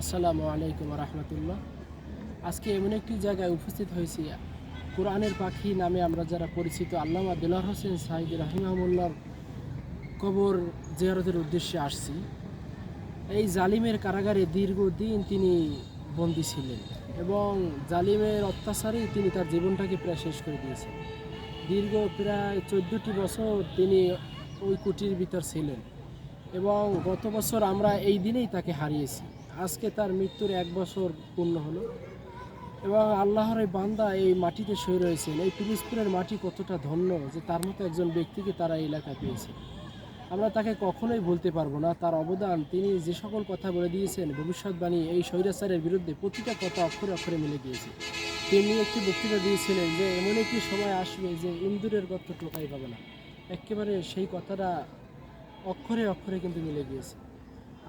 আসসালামু আলাইকুম রহমতুল্লাহ। আজকে এমন একটি জায়গায় উপস্থিত হয়েছি। কোরআনের পাখি নামে আমরা যারা পরিচিত, আল্লামা দিলার হোসেন সাহিদ রাহিমাহুল্লার কবর জিয়ারতের উদ্দেশ্যে আসছি। এই জালিমের কারাগারে দীর্ঘদিন তিনি বন্দী ছিলেন এবং জালিমের অত্যাচারেই তিনি তার জীবনটাকে প্রায় শেষ করে দিয়েছেন। দীর্ঘ প্রায় চোদ্দোটি বছর তিনি ওই কুটির ভিতর ছিলেন এবং গত বছর আমরা এই দিনেই তাকে হারিয়েছি। আজকে তার মৃত্যুর এক বছর পূর্ণ হলো। এবং আল্লাহর এই বান্দা এই মাটিতে শুয়ে রয়েছেন। এই পিরিজপুরের মাটি কতটা ধন্য যে তার মতো একজন ব্যক্তিকে তারা এই এলাকায় পেয়েছে। আমরা তাকে কখনোই ভুলতে পারব না। তার অবদান, তিনি যে সকল কথা বলে দিয়েছেন, ভবিষ্যৎবাণী এই স্বৈরাচারের বিরুদ্ধে প্রতিটা কথা অক্ষরে অক্ষরে মিলে দিয়েছে তিনি একটি বক্তৃতা দিয়েছিলেন যে, এমন একটি সময় আসবে যে ইন্দুরের গর্ত টোকাই পাবে না। একেবারে সেই কথাটা অক্ষরে অক্ষরে কিন্তু মিলে গিয়েছে।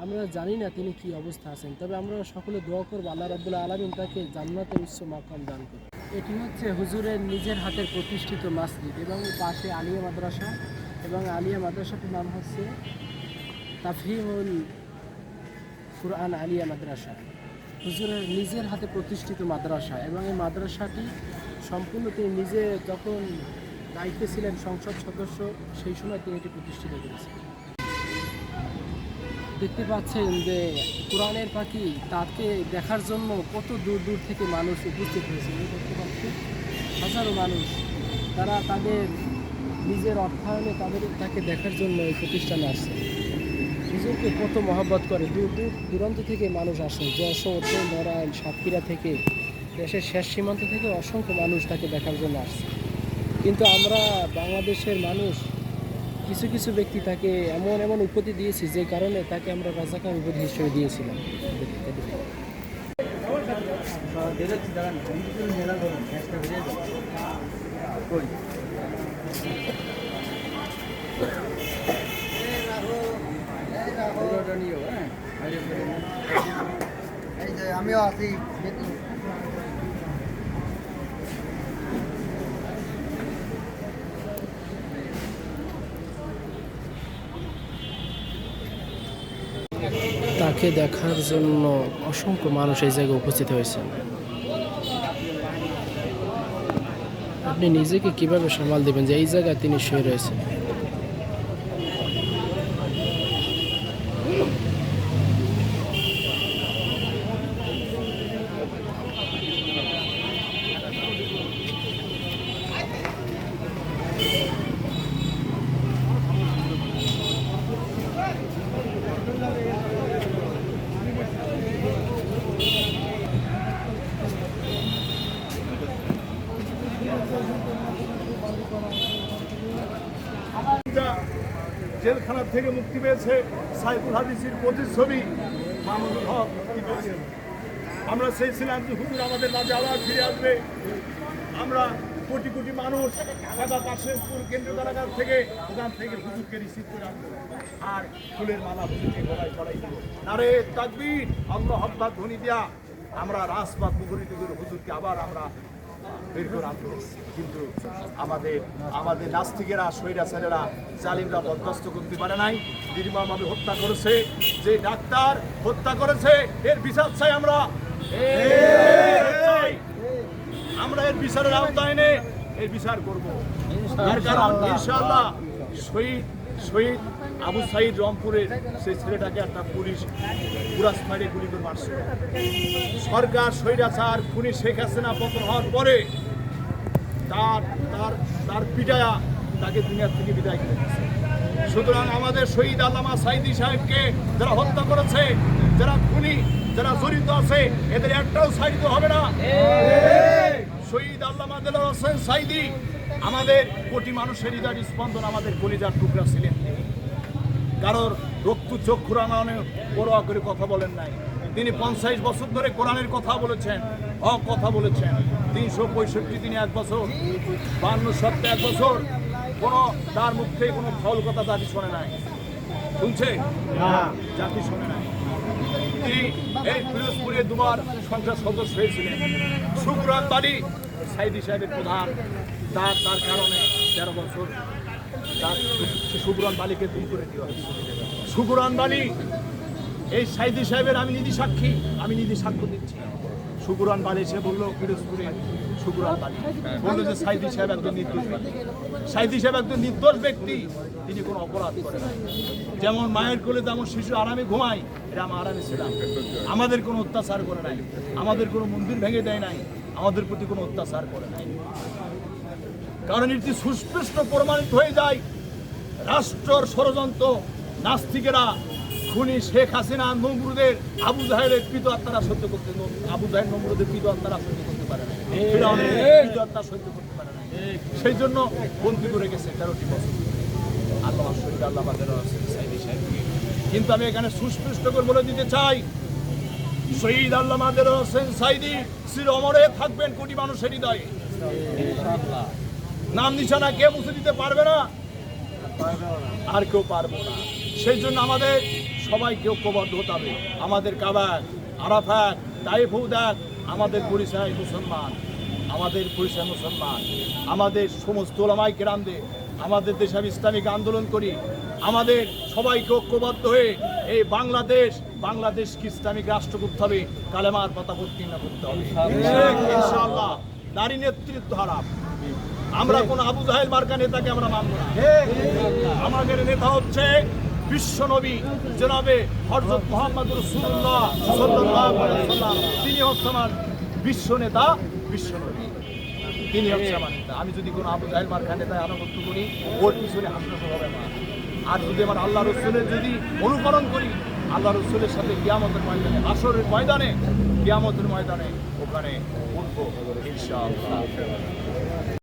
আমরা জানি না তিনি কি অবস্থা আছেন, তবে আমরা সকলে দোয়া করব আল্লাহ রাবুল্লাহ আলমিন তাকে জান্নাতের উচ্চ মাকাম দান করবে এটি হচ্ছে হুজুরের নিজের হাতের প্রতিষ্ঠিত মসজিদ এবং পাশে আলিয়া মাদ্রাসা এবং আলিয়া মাদ্রাসাটির নাম হচ্ছে তাফহিমুল কুরআন আলিয়া মাদ্রাসা। হুজুরের নিজের হাতে প্রতিষ্ঠিত মাদ্রাসা এবং এই মাদ্রাসাটি সম্পূর্ণ তিনি নিজে যখন দায়িত্বে ছিলেন সংসদ সদস্য, সেই সময় তিনি এটি প্রতিষ্ঠিত করেছেন দেখতে পাচ্ছেন যে কোরআনের পাখি তাকে দেখার জন্য কত দূর দূর থেকে মানুষ উপস্থিত হয়েছে। দেখতে পাচ্ছেন, হাজারো মানুষ, তারা তাদের নিজের অর্থায়নে তাদের, তাকে দেখার জন্য এই প্রতিষ্ঠানে আসছে। হুজুরকে কত মহব্বত করে, দূর দূর, দূরান্ত থেকে মানুষ আসে। যশোর নরায়ণ সাতক্ষীরা থেকে, দেশের শেষ সীমান্ত থেকে অসংখ্য মানুষ তাকে দেখার জন্য আসছে। কিন্তু আমরা বাংলাদেশের মানুষ কিছু কিছু ব্যক্তি তাকে এমন এমন উপাধি দিয়েছি যে কারণে তাকে আমরা রাজাকার উপাধি হিসেবে দিয়েছিলাম। আমিও আছি। তাকে দেখার জন্য অসংখ্য মানুষ এই জায়গায় উপস্থিত হয়েছে আপনি নিজেকে কীভাবে সামাল দেবেন যে এই জায়গায় তিনি শুয়ে রয়েছেন যা জেলখানা থেকে মুক্তি পেয়েছে সাইফুল হাদিসির প্রতিচ্ছবি মাহমুদুল হক। মুক্তি পেয়েছেন আমরা চেয়েছিলাম যে হুজুর আমাদের মাঝে আবার ফিরে আসবে। আমরা কোটি কোটি মানুষ সাদা কাশেমপুর কেন্দ্র কারাগার থেকে ওখান থেকে হুজুরকে রিসিভ করে আনব আর ফুলের মালা হুজুরকে গলায় দেবো। নারে তাকবীর, আল্লাহ হকবাদ ধ্বনি দেয়া আমরা রাসবাদ মুখরিত করে হুজুরকে আবার আমরা কিন্তু আমাদের আমাদের নাস্তিকেরা, স্বৈরাচারেরা, জালিমরা বরদাস্ত করতে পারে নাই, নির্মমভাবে হত্যা করেছে, যে ডাক্তার হত্যা করেছে, এর বিচার চাই আমরা এর। আমরা এর বিচারের আওতায় এনে এই বিচার করব কারণ শহীদ শহীদ আবু সাইদ রংপুরের সেই ছেলেটাকে একটা পুলিশ পুরাস মারে গুলি করে মারছে। সরকার, স্বৈরাচার, খুনি শেখ হাসিনা পতন হওয়ার পরে তার তার তার পিটায়া তাকে দুনিয়া থেকে বিদায় করে সুতরাং আমাদের শহীদ আল্লামা সাইদি সাহেবকে যারা হত্যা করেছে, যারা খুনি, যারা জড়িত আছে, এদের একটাও সাইড হবে না। শহীদ আল্লামা দেলার হোসেন সাইদি, আমাদের কোটি মানুষের হৃদয় স্পন্দন আমাদের কলিজার টুকরা ছিলেন কারোর রক্ত চক্ষু রাঙানো পরোয়া করে কথা বলেন নাই। তিনি পঞ্চাশ বছর ধরে কোরআনের কথা বলেছেন হক কথা বলেছেন। তিনশো পঁয়ষট্টি দিনে এক বছর বান্ন সপ্তাহে এক বছর কোনো তার মুখ থেকে কোনো ফাউল কথা জাতি শোনে নাই। শুনছে? জাতি শোনে নাই। তিনি এই পিরোজপুরে দুবার সংসদ সদস্য হয়েছিলেন। শুক্রান বাড়ি সাইদি সাহেবের প্রধান তার তার কারণে তেরো বছর তার সুগুরান সুগুরান বালি, এই সাইদি সাহেবের আমি নিধি সাক্ষী, আমি নিধি সাক্ষ্য দিচ্ছি। শুকুরান বালি সে বলল, পিরোজপুরে শুকুরান বালি। বলল যে সাইদি সাহেব একজন নির্দোষ ব্যক্তি। সাইদি সাহেব একজন নির্দোষ ব্যক্তি, তিনি কোনো অপরাধ করেন। যেমন মায়ের কোলে তেমন শিশু আরামে ঘুমায় এটা আমরা আরামে ছিলাম আমাদের কোনো অত্যাচার করে নাই। আমাদের কোনো মন্দির ভেঙে দেয় নাই। আমাদের প্রতি কোনো অত্যাচার করে নাই। কারণ এটি সুস্পষ্ট প্রমাণিত হয়ে যায় রাষ্ট্রর ষড়যন্ত্র নাস্তিকেরা খুনি শেখ হাসিনা নমরুদের আবু জাহেরের কৃত আত্মারা সহ্য করতে আবু জাহের নমরুদের কৃত আত্মারা সহ্য করতে পারে না ফিরাউনের কৃত আত্মা সহ্য করতে পারে না সেই জন্য বন্দি করে গেছে তেরোটি বছর। আল্লাহ শহীদ আল্লাহ কিন্তু আমি এখানে সুস্পষ্ট করে বলে দিতে চাই শহীদ আল্লাহ মাদের হোসেন সাইদি শ্রী অমরে থাকবেন কোটি মানুষের হৃদয়ে। নাম নিশানা কে মুছে দিতে পারবে না। আর কেউ পারব না। সেই জন্য আমাদের সবাইকে ঐক্যবদ্ধ হতে হবে। আমাদের কাবাক আরাফাত তাইফুদাক আমাদের পরিচয় মুসলমান আমাদের পরিচয় মুসলমান আমাদের সমস্ত ওলামাই কেরামদে আমাদের দেশে আমি ইসলামিক আন্দোলন করি। আমাদের সবাইকে ঐক্যবদ্ধ হয়ে এই বাংলাদেশ বাংলাদেশকে ইসলামিক রাষ্ট্র করতে হবে? কালেমার পাতা উত্তীর্ণ করতে হবে। ইনশাআল্লাহ। নারী নেতৃত্ব হারাম। আমরা কোন আবু জাহেল মার্কা নেতাকে আমরা মানব না। আমাদের নেতা হচ্ছে বিশ্ব নবী জনাবে হযরত মুহাম্মদ আলাইহি সাল্লাম তিনি হচ্ছে আমার বিশ্ব নেতা বিশ্ব নবী তিনি হচ্ছে আমার নেতা। আমি যদি কোনো আবু জাহেল মার্কা নেতায় আনুগত্য করি, ওর পিছনে হাসপাতাল হবে আর যদি আমার আল্লাহ রসুলের যদি অনুকরণ করি, আল্লাহ রসুলের সাথে কিয়ামতের ময়দানে, আসরের ময়দানে, কিয়ামতের ময়দানে ওখানে উঠবো, ইনশাআল্লাহ।